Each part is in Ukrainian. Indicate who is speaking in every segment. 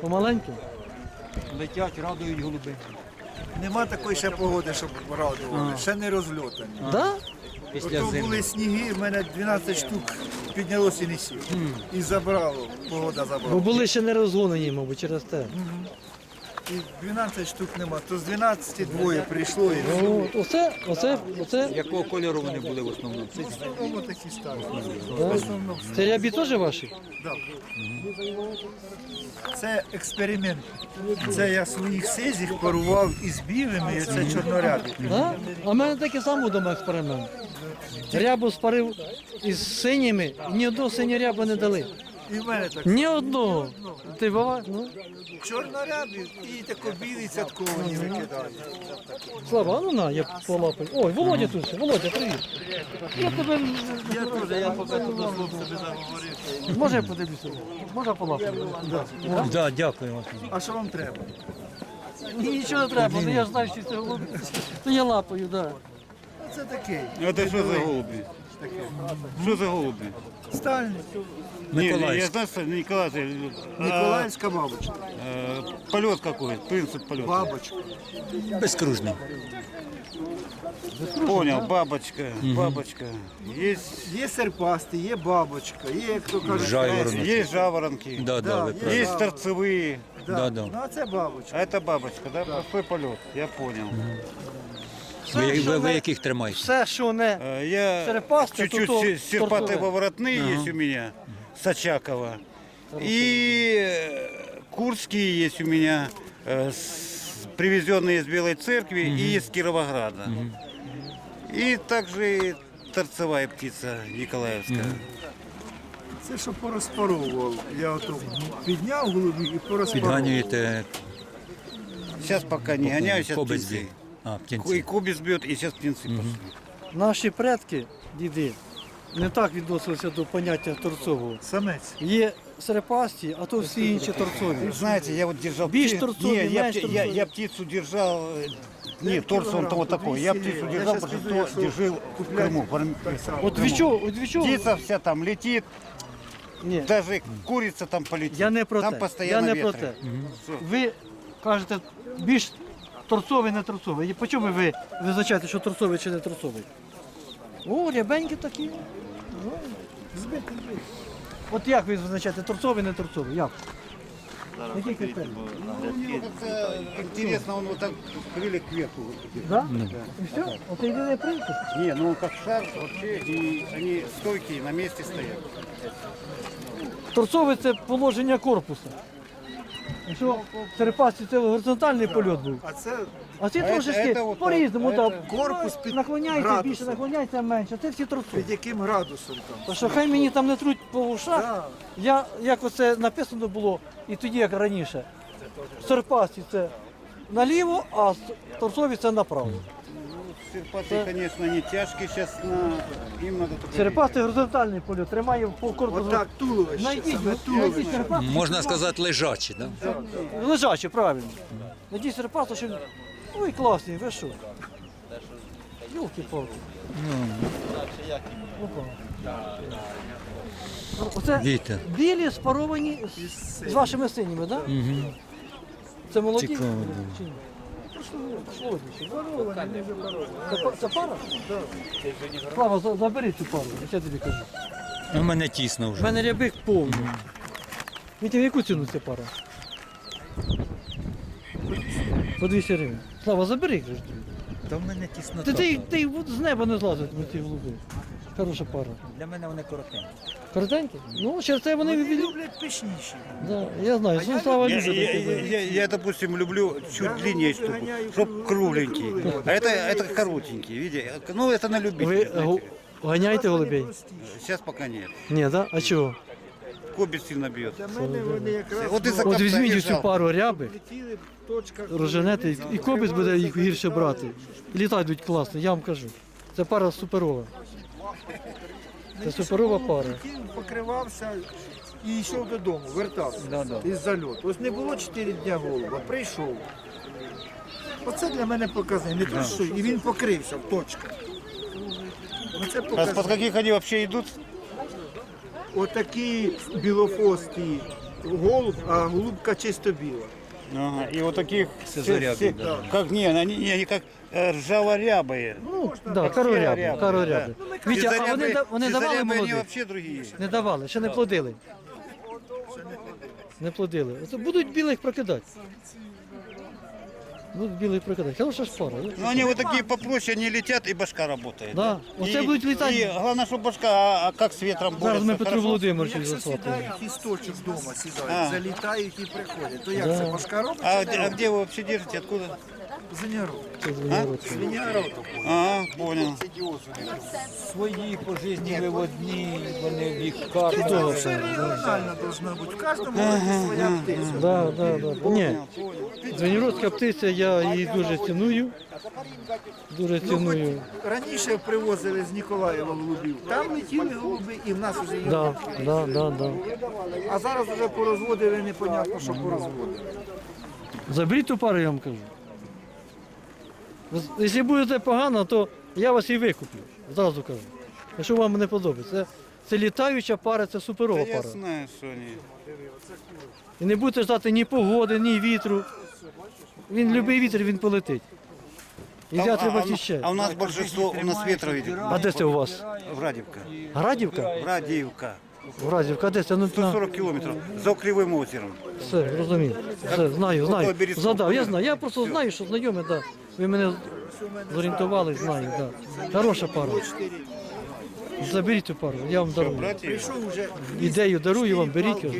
Speaker 1: Помаленьку?
Speaker 2: Летять, радують голуби.
Speaker 3: Нема такої ще погоди, щоб радували. Ще не розльотані.
Speaker 1: Да?
Speaker 2: Після
Speaker 3: Ото
Speaker 2: зими.
Speaker 3: були сніги, в мене 12 штук піднялося і не сів. І забрало, погода забрала.
Speaker 1: Бо були ще не розгонені, мабуть, через те.
Speaker 3: І 12 штук нема. То з 12 двоє прийшло і
Speaker 1: Ну, от оце, оце, оце.
Speaker 2: Якого кольору вони були в основному?
Speaker 3: в основному такі старі. В основному.
Speaker 1: Це рябі теж ваші?
Speaker 3: Да. Це експеримент. Це я своїх сизів парував із білими, і це чорнорябі.
Speaker 1: Да? А в мене такий самий вдома експеримент. Рябу спарив із синіми, і ні одного синього ряба не дали.
Speaker 3: І в мене так.
Speaker 1: Ні одного. Ти бува? Ну,
Speaker 3: Чорнорябі і тако білі цятковані викидають.
Speaker 1: Слава, а ну на, я полапаю. Ой, Володя тут ще. Володя, привіт. Я тебе.
Speaker 3: Я теж, я поки тут до хлопця не заговорив.
Speaker 1: Може я подивлюся? Може полапаю? Да.
Speaker 2: Да, дякую вам.
Speaker 3: А що вам треба?
Speaker 1: Ні, Нічого не треба, ну я ж знаю, що це голубі. То я лапаю, так. Да.
Speaker 3: Це такий.
Speaker 4: Это что за голуби? Что за голуби?
Speaker 3: Стальний.
Speaker 4: Не, я знаю, что Николай,
Speaker 3: Ніколаївська бабочка.
Speaker 4: э, полет какой, принцип полета.
Speaker 3: Бабочка.
Speaker 2: Безкружний.
Speaker 4: Понял, бабочка, бабочка. Есть,
Speaker 3: Є серпасти, є бабочка, є, як то кажуть,
Speaker 5: Жайворонок.
Speaker 3: хрестик.
Speaker 4: есть жаворонки,
Speaker 5: Да, да, ви
Speaker 3: є
Speaker 5: праві.
Speaker 4: есть торцевые.
Speaker 3: Да.
Speaker 5: Да, да.
Speaker 3: Ну а це бабочка.
Speaker 4: А это бабочка, да? Простой полет, я понял.
Speaker 5: Ви, ви, ви яких тримаєте?
Speaker 1: Все, що не
Speaker 4: Э, Я
Speaker 1: Серпастый,
Speaker 4: чуть-чуть
Speaker 1: то- то
Speaker 4: се- серпатые
Speaker 1: торцевые.
Speaker 4: поворотные есть у меня, Сачакова. И э, курские есть у меня, э, с- привезенные из Белой Церкви и из Кировограда. И также торцевая птица Николаевская.
Speaker 3: Це що порозпаровував. Я ото підняв голубів і порозпаровував.
Speaker 5: Підганюєте
Speaker 4: Сейчас пока не гоняю, сейчас
Speaker 5: кобець
Speaker 4: птенцы.
Speaker 5: б'є. А,
Speaker 4: И
Speaker 5: птінці.
Speaker 4: кубис бьет, и сейчас птенцы пошли.
Speaker 1: наші предки, діди, не так відносилися до поняття торцового.
Speaker 3: Самець.
Speaker 1: Є серпасті, а то всі інші торцові.
Speaker 4: Знаете, я вот держал
Speaker 1: Бишь
Speaker 4: птицу.
Speaker 1: торцовый,
Speaker 4: Не, я,
Speaker 1: мяч
Speaker 4: пти- я,
Speaker 1: торцовый.
Speaker 4: я птицу держал. э, Нет, торс он того такой. Я птицу держал, потому что держал в Крыму. в Арм-
Speaker 1: От від чого, от від чого?
Speaker 4: Птица вся там летит,
Speaker 1: Ні,
Speaker 4: даже курица там полетит.
Speaker 1: я не про
Speaker 4: там
Speaker 1: те. Я
Speaker 4: постоянно
Speaker 1: не про
Speaker 4: ветры.
Speaker 1: те. Ви кажете, більш торцовий, не торцовий. І по чому ви визначаєте, що торцовий чи не торцовий? О, рябенькі такі. Ну, збити, збити. От як ви визначаєте, торцовий, не торцовий? Як? Які критерії?
Speaker 4: Это интересно, он вот так крылья кверху. такие.
Speaker 1: Да? І все? От єдиний принцип.
Speaker 4: Не, ну он как шар вообще, и они стойкие, на месте стоят.
Speaker 1: Торцовий це положення корпусу. Якщо в це горизонтальний польот був,
Speaker 3: А це
Speaker 1: а ці
Speaker 4: А
Speaker 1: трошечки
Speaker 4: це от
Speaker 1: по-різному.
Speaker 4: так,
Speaker 1: так.
Speaker 4: а
Speaker 3: корпус під
Speaker 1: наклоняється
Speaker 3: градусом.
Speaker 1: більше, наклоняється менше. Це всі торцові.
Speaker 3: під яким градусом там?
Speaker 1: Та що хай мені там не труть по ушах,
Speaker 3: Да.
Speaker 1: я, як оце написано було, і тоді, як раніше, в серпасті це наліво, а с- торцові це направо.
Speaker 4: Серпаты, конечно, они тяжкие сейчас, на... им надо только...
Speaker 1: Серпастий горизонтальний польот, тримає по корпусу.
Speaker 3: Отак туловище,
Speaker 1: Найдіть,
Speaker 3: саме
Speaker 1: найдіть
Speaker 3: туловище.
Speaker 1: серпастий.
Speaker 5: Можна сказати лежачі, да?
Speaker 1: Лежачі, правильно. Надій серпастий, що... Ой, класний, ви що? Йолки-палки. Оце
Speaker 5: Вітер.
Speaker 1: білі спаровані з, з вашими синіми, так? Да?
Speaker 5: Угу.
Speaker 1: Це молоді?
Speaker 5: Цікаво,
Speaker 1: Чи ні? Це, па- це пара? Слава, забери цю пару, я тобі кажу.
Speaker 5: У мене тісно вже.
Speaker 1: У мене рябих повно. Вітя, в яку ціну ця пара? По 200 гривень. Слава, забери, кажу тобі.
Speaker 5: Та в мене тісно.
Speaker 1: Ти, ти, ти з неба не злазить на ці голуби Хороша пара.
Speaker 5: Для мене вони коротенькі.
Speaker 1: Коротенькі? Ну, через це вони
Speaker 3: Вони
Speaker 1: від...
Speaker 3: люблять пишніші.
Speaker 1: Да, я знаю, ну, Слава
Speaker 4: Я,
Speaker 1: любить.
Speaker 4: я-
Speaker 1: таке.
Speaker 4: я- я, допустим, люблю чуть длиннее штуку, чтоб кругленький. А это, это коротенький, видите? Ну, это на
Speaker 1: Ви
Speaker 4: любителя.
Speaker 1: е, гу- ганяєте голубей?
Speaker 4: Сейчас пока нет.
Speaker 1: Ні, да? А чого?
Speaker 4: Кобец сильно бьет.
Speaker 3: Для мене вони якраз
Speaker 4: От і
Speaker 3: ну,
Speaker 4: за-
Speaker 1: От візьміть
Speaker 4: держав.
Speaker 1: цю пару ряби,
Speaker 3: летіли, точка.
Speaker 1: роженете, і кобець буде їх гірше брати. І літають будуть класно, я вам кажу. Це пара суперова. Це суперова пара.
Speaker 3: Покривався і йшов додому, вертався із зальоту. Ось не було 4 дня голуба, прийшов. Оце для мене показник. Не то, що і він покрився в точках. Оце
Speaker 4: А под
Speaker 3: показник.
Speaker 4: каких они вообще идут?
Speaker 3: Отакі білофості голуб, а голубка чисто біла.
Speaker 4: Ага, и вот таких... Все-
Speaker 2: да.
Speaker 4: Как, не, они, не, они как э, ржаворябые.
Speaker 1: Ну, да, кароряби,
Speaker 4: Сіроряби,
Speaker 1: кароряби. Вітя, а вони,
Speaker 4: Сизорябые-
Speaker 1: да- вони давали
Speaker 4: сизорябые,
Speaker 1: молодих?
Speaker 4: они вообще другие.
Speaker 1: Не давали, ще не плодили. Не плодили. Оце будуть білих прокидати. Будуть білих прокидати. Хороша ж пара.
Speaker 4: Но они вот такие попроще, они летят и башка работает.
Speaker 1: Да. Оце
Speaker 4: И-
Speaker 1: будуть літати.
Speaker 4: И главное, чтобы башка, а, а как с ветром
Speaker 1: Зараз ми
Speaker 4: борется,
Speaker 1: Петру
Speaker 4: хорошо?
Speaker 1: Володимировичу
Speaker 3: Якщо
Speaker 1: засватаємо.
Speaker 3: сідають, істочок вдома сідають,
Speaker 4: А.
Speaker 3: залітають і приходять. То як
Speaker 1: Да.
Speaker 3: це башка робить?
Speaker 4: А,
Speaker 3: чи
Speaker 4: где-
Speaker 3: не
Speaker 4: а
Speaker 3: робить?
Speaker 4: где вы вообще держите? Откуда?
Speaker 1: Це звенігородці.
Speaker 3: Зенярок.
Speaker 4: Ага, понял.
Speaker 2: Свої по житті виводні, вони в їх карти.
Speaker 1: Чудово.
Speaker 3: Все регіонально должно бути. В кожному своя птиця.
Speaker 1: Да, да, да. Ні. Звенігородська птиця, я її дуже ціную. Дуже ціную.
Speaker 3: Раніше привозили з Ніколаєва голубів. Там летіли голуби і в нас вже є.
Speaker 1: Да, да, да, да.
Speaker 3: А зараз вже порозводили, непонятно, що порозводили.
Speaker 1: Заберіть ту пару, я вам кажу. Якщо будете погано, то я вас і викуплю. Зразу кажу. Якщо вам не подобається. Це, це літаюча пара, це суперова
Speaker 4: я
Speaker 1: пара.
Speaker 4: знаю, что они.
Speaker 1: І не будете ждати ні погоди, ні вітру. Він любий вітер, він полетить. І
Speaker 4: Там-
Speaker 1: взяти
Speaker 4: а,
Speaker 1: треба
Speaker 4: а,
Speaker 1: ще.
Speaker 4: а у нас большинство, у нас ветра видит.
Speaker 1: А де це у вас?
Speaker 4: Врадівка.
Speaker 1: Градівка?
Speaker 4: Врадівка.
Speaker 1: Градівка, де це? Ну, на...
Speaker 4: 140 километров. За Кривым озером.
Speaker 1: Все, розумію. Все, знаю, знаю. Задав, я знаю. Я просто знаю, що знайомі, да. Ви мене зорієнтували, знаю, да. Хороша пара. Заберіть цю пару, я вам дарую.
Speaker 4: Братья,
Speaker 3: Прийшов вже
Speaker 1: Ідею дарую вам, беріть його.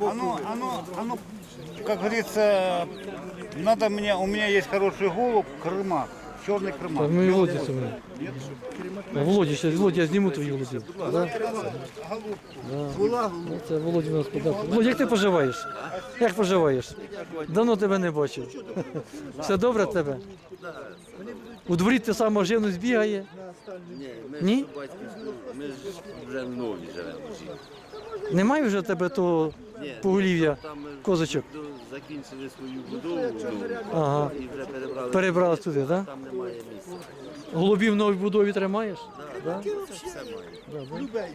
Speaker 4: оно, оно, оно, как говорится, надо мне, у меня есть хороший голубь, крымак, черный
Speaker 1: Так,
Speaker 4: крымак.
Speaker 1: ми Володі це мені. Володя, ще, Володя, я зніму твої голубів. Да?
Speaker 3: була голуба.
Speaker 1: Ну, Це Володя у нас подав. Володя, як ти поживаєш? Як поживаєш? Давно тебе не бачив. Все добре в тебе? У дворі ти сам живність бігає? Ні?
Speaker 6: Ми ж вже нові живемо.
Speaker 1: Немає вже тебе того поголів'я
Speaker 6: Там ми
Speaker 1: козочок?
Speaker 6: до- закінчили свою будову нову
Speaker 1: Ага.
Speaker 6: і вже перебрали.
Speaker 1: Перебрали туди, так?
Speaker 6: Там немає місця.
Speaker 1: Голубів в новій будові тримаєш? Да?
Speaker 6: Все має.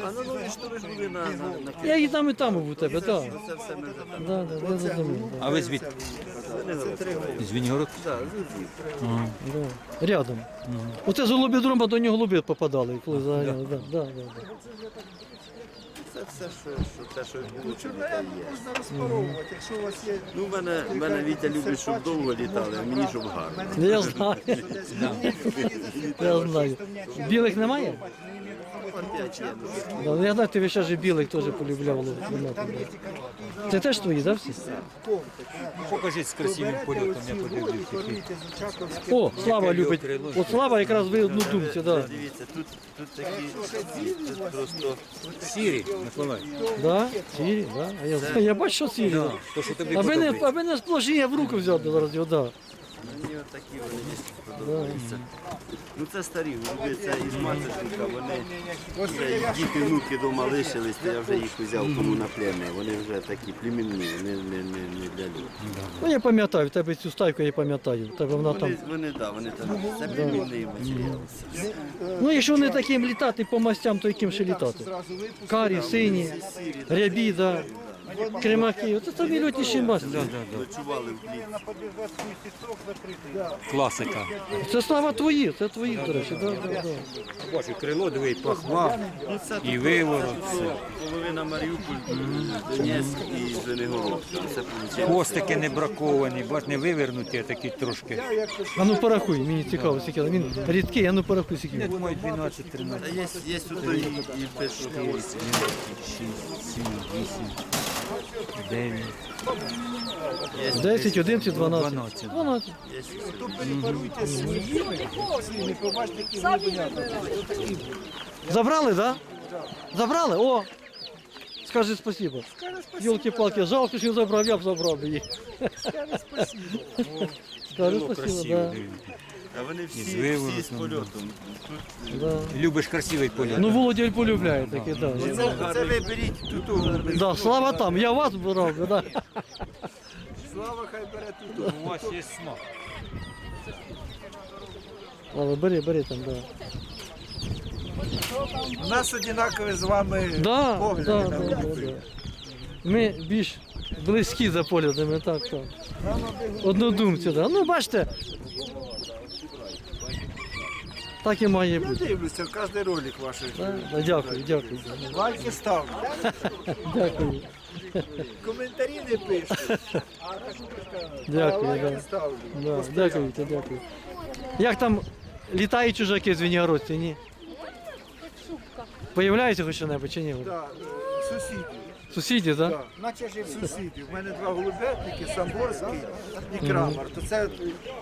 Speaker 6: А на нові штори ж були на, на, на
Speaker 1: Я і там, і там був у тебе, так.
Speaker 6: Це все ми вже там.
Speaker 1: Да, да, я зрозумів. Да.
Speaker 2: А ви звідки? З Вінігород?
Speaker 6: Да.
Speaker 1: Рядом. Оце з голубідрома до нього голуби попадали, коли заганяли. Да, да, да, да.
Speaker 6: Це все, що, що те, що було, що
Speaker 3: Чорне
Speaker 6: літає.
Speaker 3: можна розпаровувати, якщо у вас є.
Speaker 6: Ну, в мене, в мене Вітя любить, щоб довго літали, а мені щоб гарно.
Speaker 1: Ну, Я знаю. Я знаю. Білих немає? Да, ну, я знаю, ти ще ж і білих теж полюбляв. лимати, да. Це теж твої, так? всі?
Speaker 2: Покажіть з красивим польотом, я
Speaker 3: з Очаковським.
Speaker 1: О, Слава любить. От Слава якраз ви одну думці, да.
Speaker 6: Дивіться, тут, тут такі, тут просто
Speaker 2: Сірі, Миколай.
Speaker 1: Да? Сірі, да. А я, я бачу, що сірі. Да.
Speaker 2: То, що тобі
Speaker 1: Аби не,
Speaker 2: подобається.
Speaker 1: аби не сплошні, я в руку взяв зараз його, да.
Speaker 6: Мені от такі вони дійсно подобаються. Ну це старі голуби, це із матушника, вони вже діти, внуки вдома лишились, то я вже їх взяв тому на плем'я. Вони вже такі племінні, вони не, не, не для людей.
Speaker 1: Ну я пам'ятаю, в тебе цю стайку я пам'ятаю. В тебе вона там.
Speaker 6: Вони, вони, да, вони там, це племінний матеріал.
Speaker 1: Ну, якщо вони таким літати по мастям, то яким ще літати? Карі, сині, рябі, да. Кремаки. Оце тобі льотніші масті.
Speaker 6: Ночували в клітці.
Speaker 2: Класика.
Speaker 1: Це слава твої, це твої, до речі. Да, да, да.
Speaker 2: Бачу, крило, диви, пахва
Speaker 6: Ну,
Speaker 2: і виворот. все.
Speaker 6: половина Маріуполь, Донецьк і Звенигородськ. Це виходить.
Speaker 2: Хвостики не браковані, бач, не вивернуті, а такі трошки.
Speaker 1: А ну порахуй, мені цікаво, скільки. Він рідкий, а ну порахуй, скільки.
Speaker 2: Я думаю, 12-13.
Speaker 6: Є, є тут і, і пишуть.
Speaker 2: 6, 7, 8, 9,
Speaker 1: 10, 11, 12.
Speaker 2: 12.
Speaker 1: 12.
Speaker 3: То перепаруйте своїми, своїми, побачите.
Speaker 1: Забрали, да? Забрали? О! Скажи спасибо. Йолки-палки, жалко, що забрав, я б забрав їх.
Speaker 3: Скажи спасибо.
Speaker 1: Скажи спасибо, да.
Speaker 6: А вони всі, всі з польотом.
Speaker 1: да.
Speaker 2: Любиш красивий польот.
Speaker 1: Ну, Володя полюбляє таке, да.
Speaker 3: Це, це ви беріть тут голуби.
Speaker 1: Да, слава там, я вас брав, би, да.
Speaker 3: Слава хай бере тут.
Speaker 2: У вас є смак.
Speaker 1: Слава, бери, бери там, да.
Speaker 3: У нас однакові з вами
Speaker 1: Да,
Speaker 3: погляди
Speaker 1: да, да, да, да. Ми більш близькі за поглядами, так, так. Однодумці, так. Ну, бачите. Так і має
Speaker 3: Я
Speaker 1: бути.
Speaker 3: дивлюся кожен ролик ваш.
Speaker 1: Да? Да, Дякую, дякую.
Speaker 3: Лайки ставлю.
Speaker 1: Дякую.
Speaker 3: Коментарі не пишуть. а
Speaker 1: Дякую,
Speaker 3: лайки
Speaker 1: да.
Speaker 3: ставлю.
Speaker 1: Да, дякую, та дякую. Як там літають чужаки з Вінігородці, ні? Появляються хоч що-небудь чи ні?
Speaker 3: Да, е, Сусіди.
Speaker 1: Сусіді, так?
Speaker 3: Да. Наче ж сусіди. У мене два голубятники, Самборський і Крамер. То це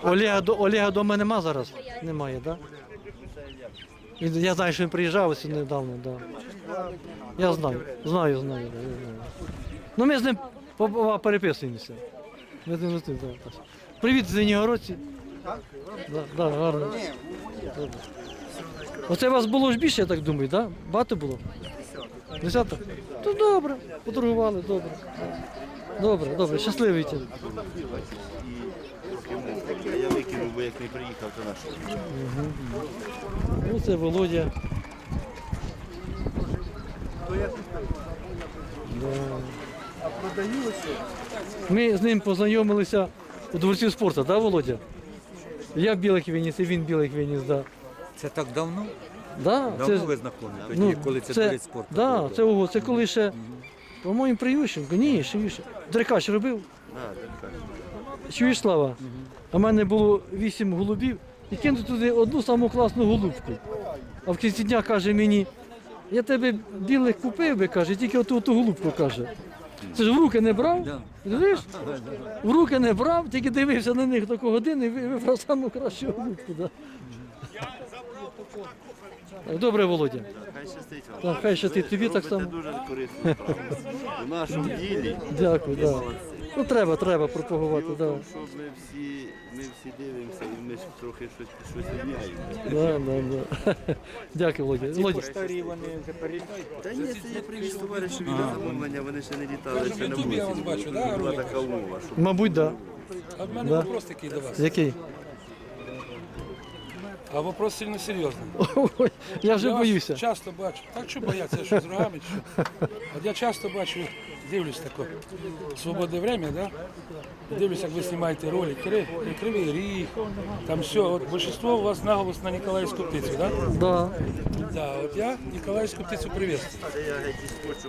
Speaker 1: Олега, до- Олега дома нема зараз? Немає, так? Да? Він- Я знаю, що він приїжджав ось недавно. Да. Я знаю, знаю, знаю, да, я знаю. Ну ми з ним по- переписуємося. Ми з ним з ним, да, так. Привіт зенігородці. Да, да, гарно. Добре. Оце вас було ж більше, я так думаю, так? Да? Багато було? Десяток? То добре, поторгували, добре. Добре, добре, щасливий ті.
Speaker 6: А я викинув, бо як не приїхав, то наш.
Speaker 1: Ну, це Володя. Да. Ми з ним познайомилися у дворці спорту, так, Володя? Я білих виніс, і він білих виніс, так.
Speaker 5: Це так давно?
Speaker 1: Да,
Speaker 5: Давно
Speaker 1: це,
Speaker 5: ви знайомі, тоді,
Speaker 1: ну,
Speaker 5: коли це,
Speaker 1: це,
Speaker 5: спорту.
Speaker 1: да, це, ого, це коли ще, по-моєму, при Ющенко, ні, ще Ющенко. Деркач робив. Чуєш, Слава? А в мене було вісім голубів і кинув туди одну саму класну голубку. А в кінці дня каже мені, я тебе білих купив би, каже, тільки оту, оту голубку каже. Це ж в руки не брав? Розумієш? В руки не брав, тільки дивився на них до години і вибрав саму кращу голубку. Да. Так, Добре, Володя.
Speaker 6: Хай щастить вам.
Speaker 1: Так, хай щастить тобі так
Speaker 6: Робите
Speaker 1: само.
Speaker 6: дуже корисну справу. У нашому ділі
Speaker 1: Дякую, да. Ну треба, треба пропагувати,
Speaker 6: Діло в
Speaker 1: да.
Speaker 6: тому, що ми всі, ми всі дивимося і ми ж трохи щось, щось міняємо.
Speaker 1: Да, да, да. Дякую, Володя. Володя.
Speaker 2: Старі вони вже перелітають.
Speaker 6: Та ні, це я привіз товаришеві на замовлення, вони ще не літали, ще
Speaker 7: бачу, да,
Speaker 6: Була така умова, що
Speaker 1: Мабуть, так.
Speaker 7: А в мене
Speaker 1: Да.
Speaker 7: вопрос такий до вас.
Speaker 1: Який?
Speaker 7: А вопрос сильно серйозний.
Speaker 1: Ой, я вже
Speaker 7: я
Speaker 1: боюся.
Speaker 7: часто бачу. Так що бояться, що з рогами, чи що. От я часто бачу, дивлюсь тако. Свободне время, да? Дивлюсь, як ви знімаєте ролик, Кри, Кривий Ріг, там все. От більшість у вас наголос на Ніколаївську птицю, да?
Speaker 1: Да.
Speaker 7: Да, от я Ніколаївську птицю приветствую.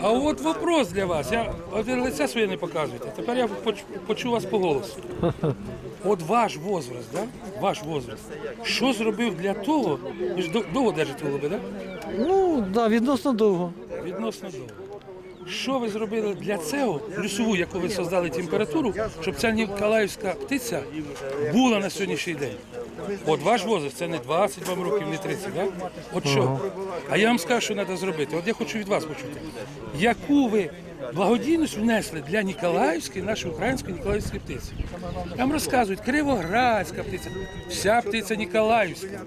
Speaker 7: А от вопрос для вас. Я от ви лице своє не показуєте. Тепер я поч- почув вас по голосу. От ваш возраст, да? Ваш возраст. Що зробив для того? Ви ж до- довго держите голуби, да?
Speaker 1: Ну, да, відносно довго.
Speaker 7: Відносно довго. Що ви зробили для цього, плюсову, яку ви создали температуру, щоб ця ніколаївська птиця була на сьогоднішній день? От ваш возраст, це не 20 вам років, не 30, да? От що? А я вам скажу, що треба зробити. От я хочу від вас почути. Яку ви благодійність внесли для Ніколаївської, нашої української Ніколаївської птиці? Там розказують, Кривоградська птиця, вся птиця Ніколаївська,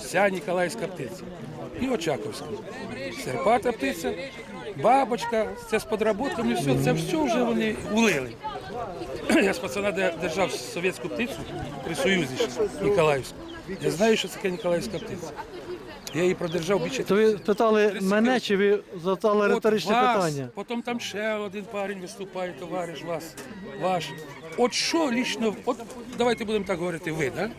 Speaker 7: вся Ніколаївська птиця. І Очаковська. Серпата птиця, бабочка, це з подработками, все, це все вже вони улили. Я з пацана де- держав совєтську птицю при Союзі Ніколаївську. Я знаю, що таке Ніколаївська птиця. Я її продержав більше
Speaker 1: То ви питали мене, чи ви задали риторичне
Speaker 7: вас,
Speaker 1: питання?
Speaker 7: Потім там ще один парень виступає, товариш вас, ваш. От що лічно, от давайте будемо так говорити, ви, да?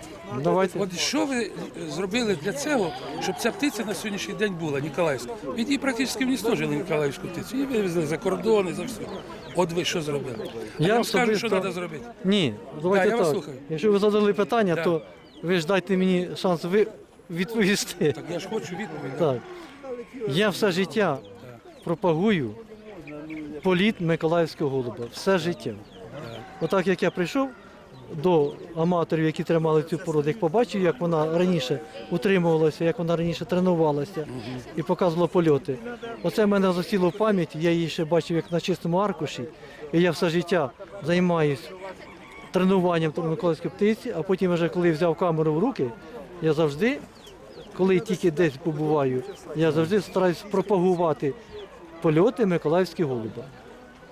Speaker 1: Давайте.
Speaker 7: От що ви зробили для цього, щоб ця птиця на сьогоднішній день була Ніколаївська? Від її практично вністожили Ніколаївську птицю. Її вивезли за кордони, за все. От ви що зробили?
Speaker 1: Я
Speaker 7: вам скажу, що
Speaker 1: особисто-
Speaker 7: треба зробити.
Speaker 1: Ні, давайте
Speaker 7: Да, я вас
Speaker 1: так.
Speaker 7: слухаю.
Speaker 1: Якщо ви задали питання, то ви ж дайте мені шанс ви відповісти.
Speaker 7: Так я ж хочу відповідь.
Speaker 1: Так. Я все життя пропагую політ Миколаївського голуба. Все життя. Отак як я прийшов до аматорів, які тримали цю породу, як побачив, як вона раніше утримувалася, як вона раніше тренувалася і показувала польоти. Оце в мене засіло в пам'яті, я її ще бачив як на чистому аркуші, і я все життя займаюся тренуванням Миколаївської птиці, а потім вже коли взяв камеру в руки, я завжди коли тільки десь побуваю, я завжди стараюсь пропагувати польоти Миколаївського голуба.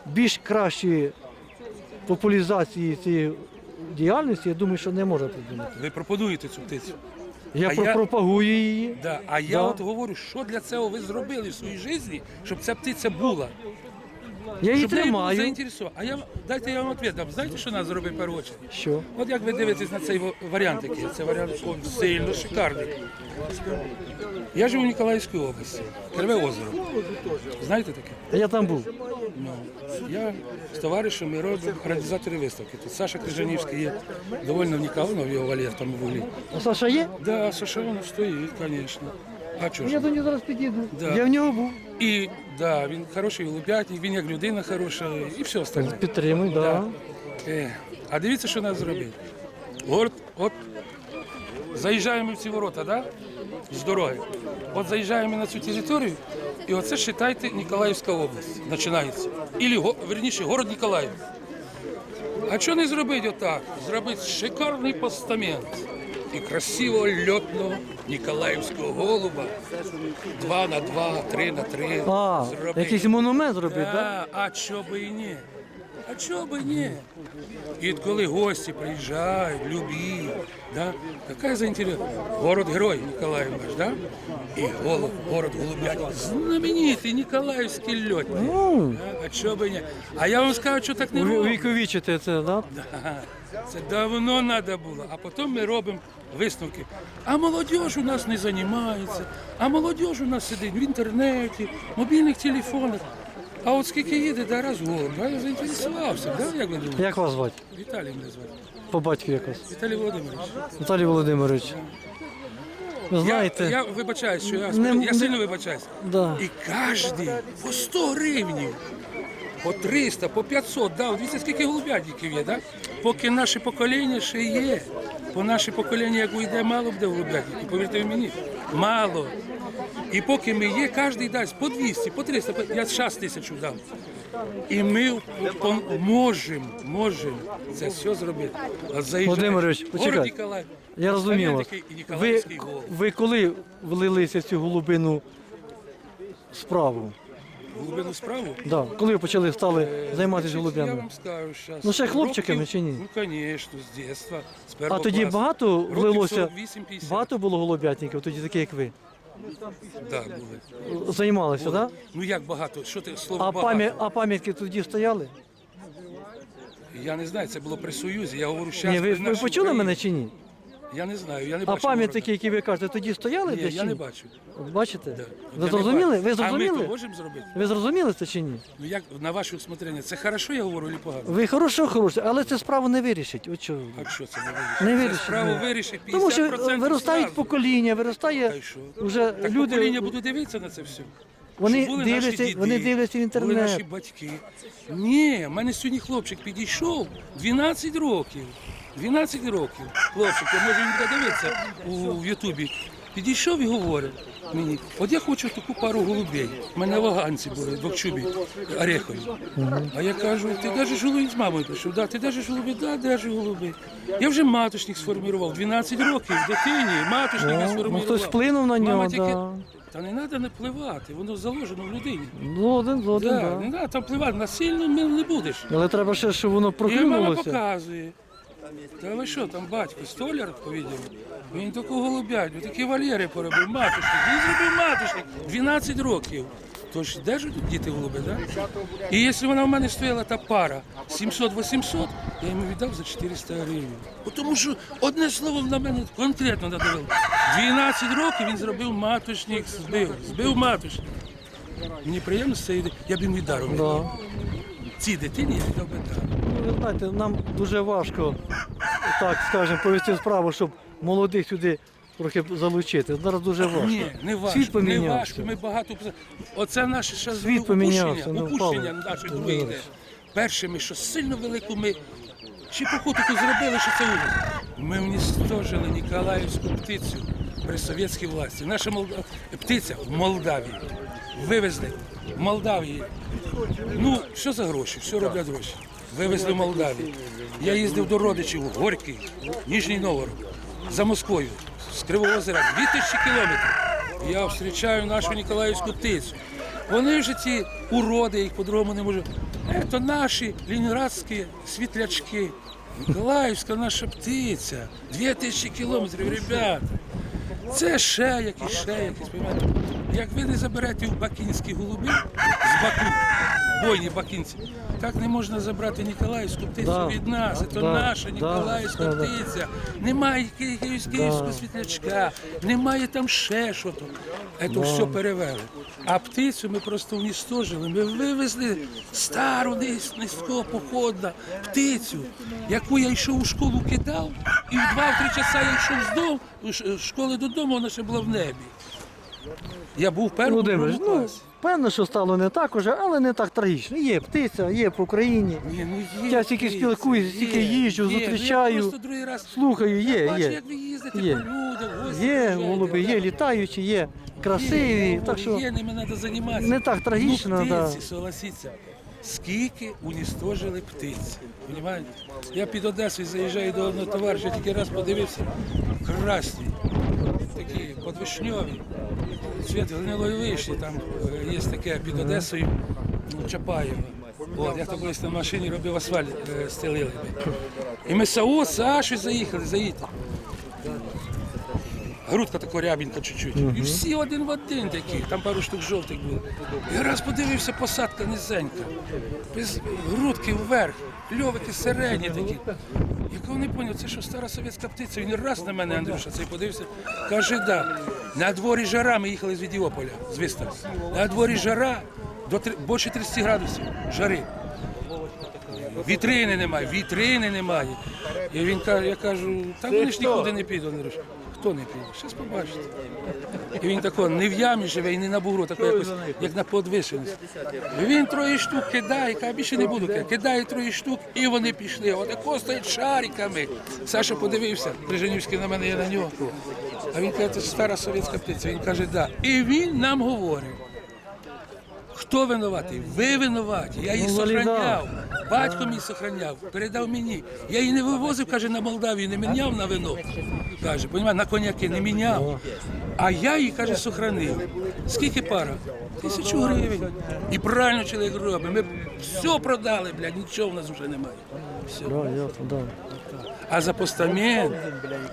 Speaker 1: Більш кращої популяризації цієї діяльності, я думаю, що не можна придумати.
Speaker 7: Ви пропонуєте цю птицю.
Speaker 1: Я
Speaker 7: А я-
Speaker 1: пропагую її.
Speaker 7: Да. А я
Speaker 1: Да.
Speaker 7: от говорю, що для цього ви зробили в своїй житті, щоб ця птиця була.
Speaker 1: Я її
Speaker 7: Щоб неї було
Speaker 1: тримаю.
Speaker 7: заінтересовано. А я дайте я вам відповідь дам. Знаєте, що нас зробить в першу чергу?
Speaker 1: Що?
Speaker 7: От як ви дивитесь на цей ва- варіант який? Це варіант он сильно шикарний. Я живу в Ніколаївській області, Криве озеро. Знаєте таке?
Speaker 1: А я там був.
Speaker 7: Ну, я з товаришем ми робимо організатори виставки. Тут Саша Крижанівський є довольно унікально, його вольєр там в углі.
Speaker 1: А Саша є?
Speaker 7: Да, Саша воно стоїть, звісно. А чого ж?
Speaker 1: Я до нього зараз підійду.
Speaker 7: Да.
Speaker 1: Я в нього був.
Speaker 7: І да, він хороший голубятник, він як людина хороша і все остальне.
Speaker 1: Підтримуй, так. Да.
Speaker 7: Е, а дивіться, що нас зробили. От, от заїжджаємо в ці ворота, да? з дороги. От заїжджаємо на цю територію, і оце вважайте Ніколаївська область починається. Ілі, го- верніше, город Ніколаїв. А що не зробити отак? Зробити шикарний постамент і красивого льотного Ніколаївського голуба. Два на два, три на три.
Speaker 1: А,
Speaker 7: Зробити.
Speaker 1: якийсь монумент зробити, так?
Speaker 7: Да, а чого би і ні? А чого би ні? І от коли гості приїжджають, любі, да? яка заінтересована? Город герой Ніколаїв наш, да? І голуб, город Голубятник. Знаменитий Ніколаївський льотник.
Speaker 1: Ну,
Speaker 7: Да? А чого би ні? А я вам скажу, що так не робить.
Speaker 1: увіковічити це, так?
Speaker 7: Ага, Це давно треба було. А потім ми робимо висновки. А молодь у нас не займається, а молодь у нас сидить в інтернеті, мобільних телефонах. А от скільки їде, да раз в год, да, я заінтересувався, да, як ви думаєте?
Speaker 1: Як вас звати?
Speaker 7: Віталій мене звати.
Speaker 1: По батьку якось.
Speaker 7: Віталій Володимирович.
Speaker 1: Віталій Володимирович. Ви знаєте,
Speaker 7: Я, я вибачаюсь, що я,
Speaker 1: Не-
Speaker 7: я сильно вибачаюсь.
Speaker 1: да.
Speaker 7: І кожен по 100 гривнів, по 300, по 500 дав. Дивіться, скільки голубятників є, так? Поки наше покоління ще є. По наше покоління, як уйде, мало буде голубятників, повірте мені, мало. І поки ми є, кожен дасть по 200, по 300, по- я 6 тисяч дам. І ми можемо, можемо це все зробити.
Speaker 1: Володимирович,
Speaker 7: в
Speaker 1: почекай.
Speaker 7: город Ніколаїв,
Speaker 1: Я розумію вас. Ви, ви коли влилися в цю голубину справу?
Speaker 7: Глибину справу.
Speaker 1: Да. Коли ви почали стали займатися
Speaker 7: Я вам скажу зараз.
Speaker 1: Ну, ще хлопчиками чи ні?
Speaker 7: Ну, звісно, з дитинства, з
Speaker 1: А тоді
Speaker 7: класу.
Speaker 1: багато
Speaker 7: Років
Speaker 1: влилося?
Speaker 7: 48-50.
Speaker 1: Багато було голубятників, тоді такі, як ви.
Speaker 7: Да, були.
Speaker 1: Займалися, так? Да?
Speaker 7: Ну як багато? Що ти слово
Speaker 1: А,
Speaker 7: багато?
Speaker 1: а пам'ятки тоді стояли?
Speaker 7: Я не знаю, це було при Союзі. Я говорю, зараз
Speaker 1: Ні, ви, ви почули мене чи ні?
Speaker 7: Я не знаю, я не
Speaker 1: А
Speaker 7: бачу.
Speaker 1: пам'ятники, які ви кажете, тоді стояли десь
Speaker 7: Ні,
Speaker 1: чи
Speaker 7: я не
Speaker 1: ні?
Speaker 7: бачу.
Speaker 1: Бачите?
Speaker 7: Да.
Speaker 1: Ви
Speaker 7: не
Speaker 1: зрозуміли?
Speaker 7: бачу.
Speaker 1: Ви
Speaker 7: А ми
Speaker 1: зрозуміли?
Speaker 7: то можемо зробити?
Speaker 1: Ви зрозуміли це чи ні?
Speaker 7: Ну як на ваше усмотрення, це хорошо, я говорю, чи погано?
Speaker 1: Ви хорошо, хороше, але це справу не вирішить. От що.
Speaker 7: А що це не вирішить?
Speaker 1: Не
Speaker 7: Це справу
Speaker 1: ні.
Speaker 7: вирішить 50%
Speaker 1: Тому що виростають
Speaker 7: зразу.
Speaker 1: покоління,
Speaker 7: Та
Speaker 1: виростає
Speaker 7: й що?
Speaker 1: вже
Speaker 7: Так
Speaker 1: люди.
Speaker 7: покоління будуть дивитися на це все.
Speaker 1: Вони
Speaker 7: були наші
Speaker 1: дивляться,
Speaker 7: діди,
Speaker 1: вони дивляться в
Speaker 7: Були наші
Speaker 1: інтернет.
Speaker 7: батьки. Ні, в мене сьогодні хлопчик підійшов 12 років. 12 років. Хлопчик, я може він буде дивитися у Ютубі. Підійшов і говорить мені, от я хочу таку пару голубей. У мене ваганці були, двохчубі, орехові. А я кажу, ти держиш голубів з мамою прийшов, да, ти держиш голуби, да, держу голуби. Я вже маточник сформував, 12 років, дитині, маточник я сформував.
Speaker 1: ну, хтось вплинув на
Speaker 7: Мама
Speaker 1: нього,
Speaker 7: тільки-
Speaker 1: да.
Speaker 7: Та не треба не пливати, воно заложено в людині.
Speaker 1: Згоден, згоден,
Speaker 7: Да,
Speaker 1: да.
Speaker 7: Не треба там пливати, насильно не, будеш.
Speaker 1: Але треба ще, щоб воно
Speaker 7: І мама показує. Та ви що, там батько, столяр, по-відомому, він таку голубять, такі вольєри поробив, матушник. Він зробив матушник 12 років. Тож де ж тут діти голуби, да? І якщо вона в мене стояла та пара 700-800, я йому віддав за 400 гривень. Тому що одне слово на мене конкретно надавило. 12 років він зробив матушник, збив, збив матушник. Мені приємно з цієї, я б йому віддарив. Цій дитині віддав.
Speaker 1: Ну, ви знаєте, нам дуже важко, так скажемо, повести справу, щоб молодих сюди трохи залучити. Зараз дуже важко.
Speaker 7: Ні, не важко,
Speaker 1: Світ
Speaker 7: не важко. Ми багато оце наше ще
Speaker 1: Світ помінявся,
Speaker 7: упущення,
Speaker 1: ну,
Speaker 7: упущення наше друге йде.
Speaker 1: знаєш.
Speaker 7: Перше, ми що сильно велику ми чи покутику зробили, що це ужас. Ми уністожили Ніколаївську птицю при совєтській власті. Наша Молда- птиця в Молдавії. Вивезли в Молдавії. Ну, що за гроші? Все роблять гроші. Вивезли в Молдавію. Я їздив до родичів Горький, Ніжній Новгород, за Москвою, з Кривого озера, 2000 кілометрів. Я зустрічаю нашу Ніколаївську птицю. Вони вже ці уроди, їх по-другому не можу. Це наші лінінградські світлячки. Ніколаївська наша птиця. 2000 кілометрів, ребята. Це ще якісь, ще якісь. Як ви не заберете в бакінські голуби з Баку, бойні бакинці. Так не можна забрати Ніколаївську птицю
Speaker 1: Да.
Speaker 7: від нас. Це
Speaker 1: Да.
Speaker 7: наша
Speaker 1: Да.
Speaker 7: Ніколаївська
Speaker 1: Да, да.
Speaker 7: птиця. Немає ки- ки- київського
Speaker 1: Да.
Speaker 7: світлячка, немає там ще що то. Це все перевели. А птицю ми просто уністожили. Ми вивезли стару низ- низького походна птицю, яку я йшов у школу кидав, і в 2-3 часа я йшов з дому, з школи додому, вона ще була в небі. Я був в першому
Speaker 1: Володимир,
Speaker 7: другому
Speaker 1: ну,
Speaker 7: класі.
Speaker 1: Певно, що стало не так уже, але не так трагічно. Є птиця, є по Україні.
Speaker 7: Ні, ну є,
Speaker 1: Я стільки
Speaker 7: птиця,
Speaker 1: спілкуюсь, стільки
Speaker 7: є,
Speaker 1: їжджу,
Speaker 7: є. Ну,
Speaker 1: зустрічаю,
Speaker 7: Я просто другий раз
Speaker 1: Слухаю, є,
Speaker 7: бачу,
Speaker 1: є.
Speaker 7: як ви їздите
Speaker 1: Є.
Speaker 7: по людях, гості
Speaker 1: Є
Speaker 7: приїжджаєте,
Speaker 1: голуби, є літаючі, є красиві.
Speaker 7: Є,
Speaker 1: Так що
Speaker 7: є, ними треба займатися.
Speaker 1: не так трагічно,
Speaker 7: ну,
Speaker 1: да.
Speaker 7: птиці, согласіться. Скільки уністожили птиць. Понимаєте? Я під Одесою заїжджаю до одного товариша, тільки раз подивився. Красні, такі подвишньові. Цвіт гнилої там е, є таке під Одесою, ну, Чапаєва. От, я то колись на машині робив асфальт, е, стелили. І ми САУ, Сашу заїхали, заїдьте. Грудка така рябінька чуть-чуть. І всі один в один такі, там пару штук жовтих було. Я раз подивився, посадка низенька. Без грудки вверх, льовики середні такі. Я кого не зрозумів, це що стара совєтська птиця. Він раз на мене, Андрюша, цей подивився. Каже, да. На дворі жара, ми їхали з Відіополя, з Вистави. На дворі жара до більше 30 градусів жари. Вітрини немає, вітрини немає. І він каже, я кажу, та вони ж нікуди не підуть. Андрюш. Хто не пив. Щас побачите. І він тако не в ямі живе і не на бугру, тако якось, як на подвишеність. Він троє штук кидає, каже, більше не буду кидати. Кидає троє штук, і вони пішли. Отако костають шариками. Саша подивився, Брижанівський на мене, я на нього. А він каже, це стара совєтська птиця. Він каже, да. І він нам говорить. Хто винуватий? Ви винуваті. Я її
Speaker 1: Ну,
Speaker 7: сохраняв. Батько мій сохраняв, передав мені. Я її не вивозив, каже, на Молдавію, не міняв на вино. Каже, понімає, на коняки не міняв. А я її, каже, сохранив. Скільки пара? Тисячу гривень. І правильно чоловік робить. Ми все продали, блядь, нічого в нас вже немає. Все. А за постамент,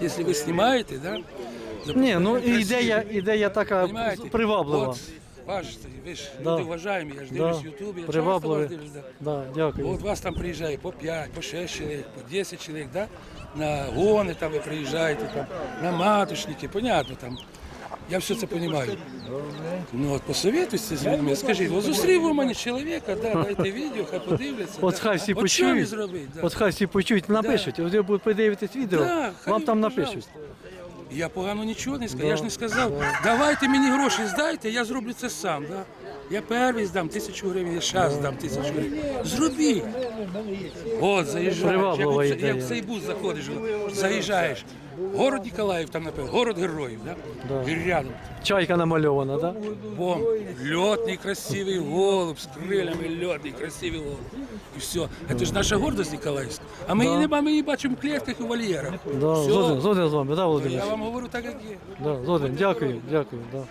Speaker 7: якщо ви знімаєте, да? за
Speaker 1: Ні, ну
Speaker 7: постамент
Speaker 1: ідея, ідея така приваблива.
Speaker 7: От, бачите, ви ж
Speaker 1: Да.
Speaker 7: люди вважаємі, я ж
Speaker 1: Да.
Speaker 7: дивлюсь в Ютубі, я часто
Speaker 1: Привабливі.
Speaker 7: вас дивлюсь. Да.
Speaker 1: Да, дякую.
Speaker 7: От вас там приїжджає по 5, по 6 чоловік, по 10 чоловік, да? на гони там ви приїжджаєте, там, на матушники, понятно там. Я все це розумію. Ну от посоветуйся з людьми, скажіть, от зустрів у мене чоловіка, да, дайте відео, хай подивляться.
Speaker 1: От
Speaker 7: да.
Speaker 1: хай всі
Speaker 7: От що мені
Speaker 1: почують.
Speaker 7: зробити? Да.
Speaker 1: От хай всі почують, напишуть. От ви будете подивитись відео,
Speaker 7: Да, хай,
Speaker 1: вам там
Speaker 7: пожалуйста. Я погано нічого не сказав. Я ж не сказав, давайте мені гроші здайте, я зроблю це сам. Да? Я перший здам тисячу гривень, я зараз здам тисячу гривень. Зробіть. От, заїжджаєш, як, як в цей бус заходиш, заїжджаєш. Город Ніколаїв там напевно, город героїв, да? Да. рядом.
Speaker 1: Чайка намальована, да?
Speaker 7: Бом, льотний красивий голуб з крилями, льотний красивий голуб. І все. Це ж наша гордость Ніколаївська. А ми її не ми її бачимо в клітках і в вольєрах.
Speaker 1: Да,
Speaker 7: Все.
Speaker 1: згоден, згоден з вами, да,
Speaker 7: Я вам говорю так, як є.
Speaker 1: Да, згоден, дякую, дякую, да.